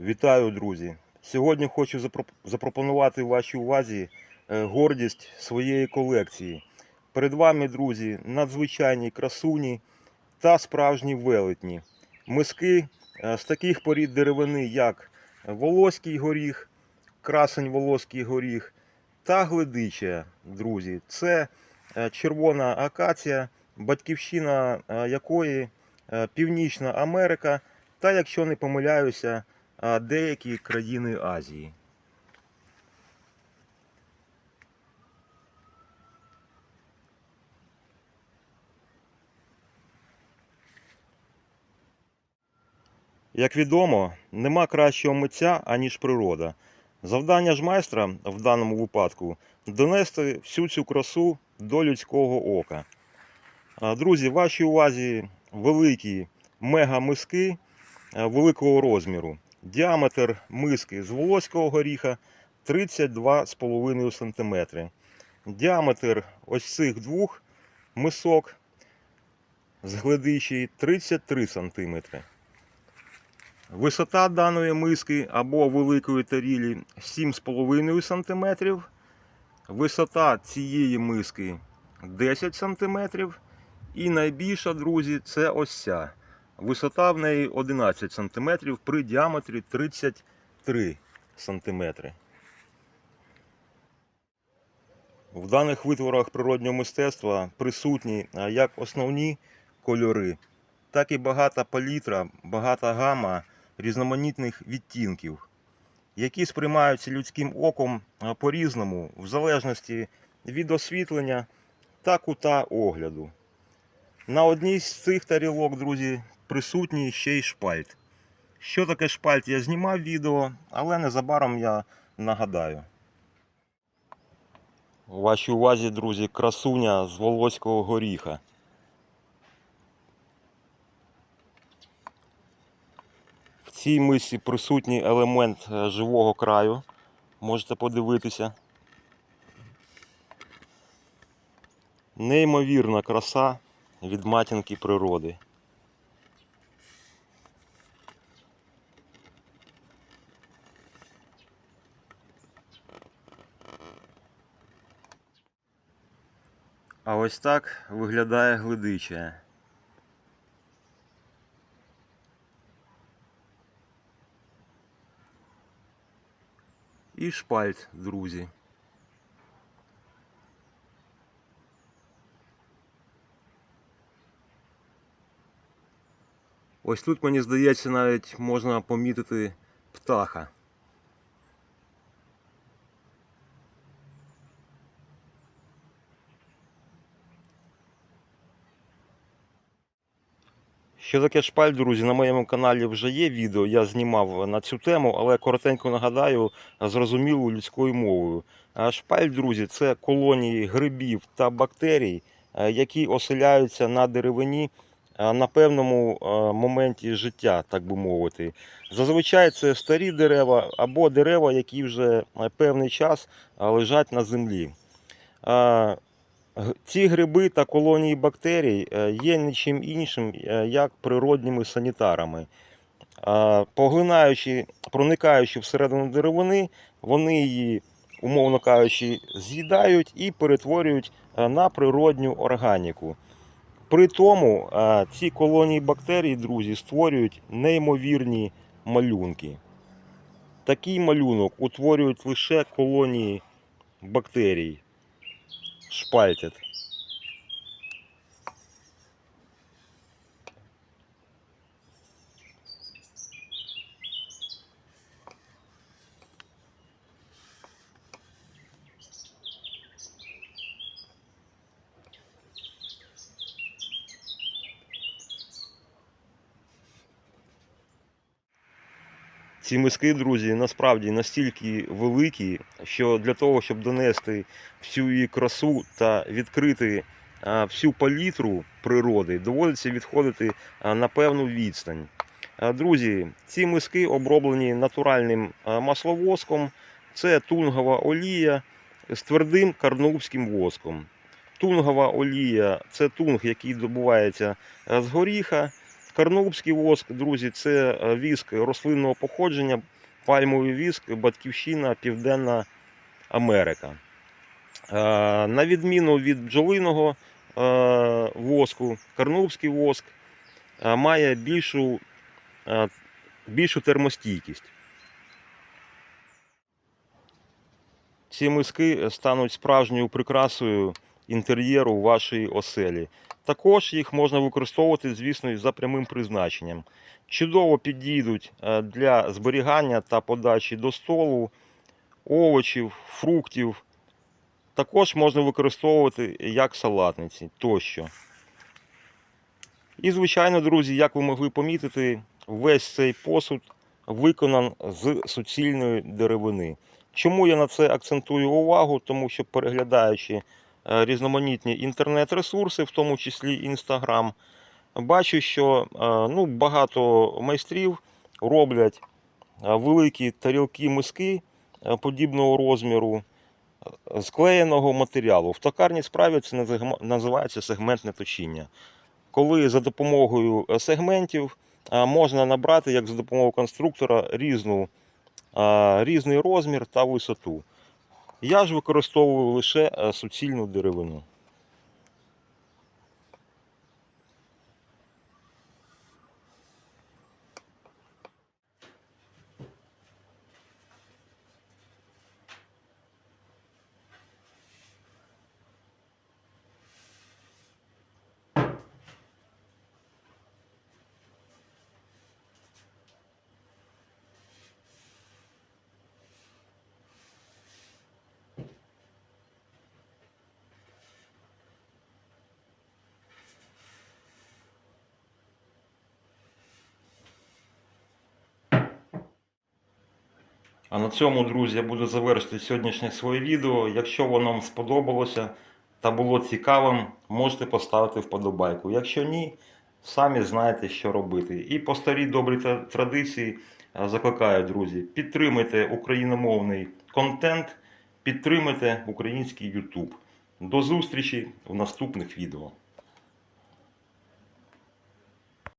Вітаю, друзі! Сьогодні хочу запропонувати вашій увазі е, гордість своєї колекції. Перед вами, друзі, надзвичайні красуні та справжні велетні. Миски е, з таких порід деревини, як Волоський горіх, красень Волоський горіх та гледича, друзі. Це е, червона акація, батьківщина якої Північна Америка та, якщо не помиляюся, а деякі країни Азії. Як відомо, нема кращого митця, аніж природа. Завдання ж майстра в даному випадку донести всю цю красу до людського ока. Друзі, вашій увазі великі мега-миски великого розміру. Діаметр миски з волоського горіха 32,5 см. Діаметр ось цих двох мисок з гледичі 33 см. Висота даної миски або великої тарілі 7,5 см. Висота цієї миски 10 см. І найбільша, друзі, це ось ця. Висота в неї 11 см при діаметрі 33 см. В даних витворах природнього мистецтва присутні як основні кольори, так і багата палітра, багата гама різноманітних відтінків, які сприймаються людським оком по-різному, в залежності від освітлення та кута огляду. На одній з цих тарілок, друзі, присутній ще й шпальт. Що таке шпальт, я знімав відео, але незабаром я нагадаю. У вашій увазі, друзі, красуня з Волоського горіха. В цій мисі присутній елемент е, живого краю. Можете подивитися. Неймовірна краса від матінки природи. А ось так виглядає глидича. І шпальт, друзі. Ось тут, мені здається, навіть можна помітити птаха. Що таке шпаль, друзі, на моєму каналі вже є відео, я знімав на цю тему, але коротенько нагадаю, зрозумілою людською мовою. А Шпаль, друзі, це колонії грибів та бактерій, е, які оселяються на деревині е, на певному е, моменті життя, так би мовити. Зазвичай це старі дерева або дерева, які вже е, певний час е, лежать на землі. Ці гриби та колонії бактерій е, є нічим іншим, е, як природніми санітарами. Поглинаючи, проникаючи всередину деревини, вони її, умовно кажучи, з'їдають і перетворюють е, на природню органіку. При тому ці колонії бактерій, друзі, створюють неймовірні малюнки. Такий малюнок утворюють лише колонії бактерій шпальтять. Ці миски, друзі, насправді настільки великі, що для того, щоб донести всю її красу та відкрити всю палітру природи, доводиться відходити на певну відстань. Друзі, ці миски оброблені натуральним масловоском. Це тунгова олія з твердим карнубським воском. Тунгова олія це тунг, який добувається з горіха. Карнубський воск, друзі, це е, віск рослинного походження, пальмовий віск, батьківщина Південна Америка. Е, На відміну від бджолиного е, воску, карнубський воск має більшу, більшу термостійкість. Ці миски стануть справжньою прикрасою інтер'єру вашої оселі. Також їх можна використовувати, звісно, і за прямим призначенням. Чудово підійдуть е, для зберігання та подачі до столу овочів, фруктів. Також можна використовувати як салатниці тощо. І, звичайно, друзі, як ви могли помітити, весь цей посуд виконан з суцільної деревини. Чому я на це акцентую увагу? Тому що переглядаючи різноманітні інтернет-ресурси, в тому числі Instagram, бачу, що е, ну, багато майстрів роблять е, великі тарілки миски е, подібного розміру е, склеєного матеріалу. В токарній справі це називається сегментне точіння. Коли за допомогою е, сегментів е, можна набрати, як за допомогою конструктора, різну, е, різний розмір та висоту. Я ж використовую лише е, суцільну деревину. А на цьому, друзі, я буду завершити сьогоднішнє своє відео. Якщо воно вам сподобалося та було цікавим, можете поставити вподобайку. Якщо ні, самі знаєте, що робити. І по старій добрій традиції е, закликаю, друзі, підтримуйте україномовний контент, підтримуйте український YouTube. До зустрічі в наступних відео.